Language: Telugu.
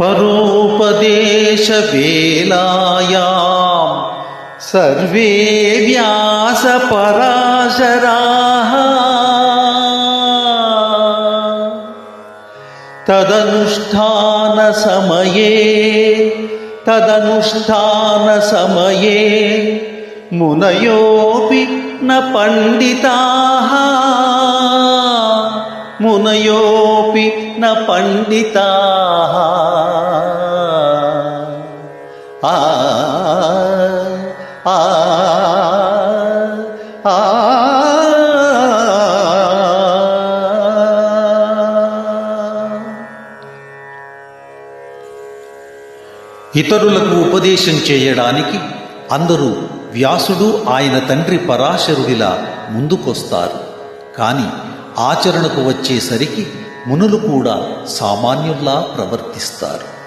పరోపదేశవేలాయాం. సర్వే వ్యాసపరాశరాः తదనుష్ఠానసమయే తదనుష్ఠానసమయే మునయోపి న పండితాः. మునయోపి న పండితాः. ఆ ఆ. ఇతరులకు ఉపదేశం చేయడానికి అందరూ వ్యాసుడు ఆయన తండ్రి పరాశరుడిలా ముందుకొస్తారు. కానీ ఆచరణకు వచ్చేసరికి మునులు కూడా సామాన్యుల్లా ప్రవర్తిస్తారు.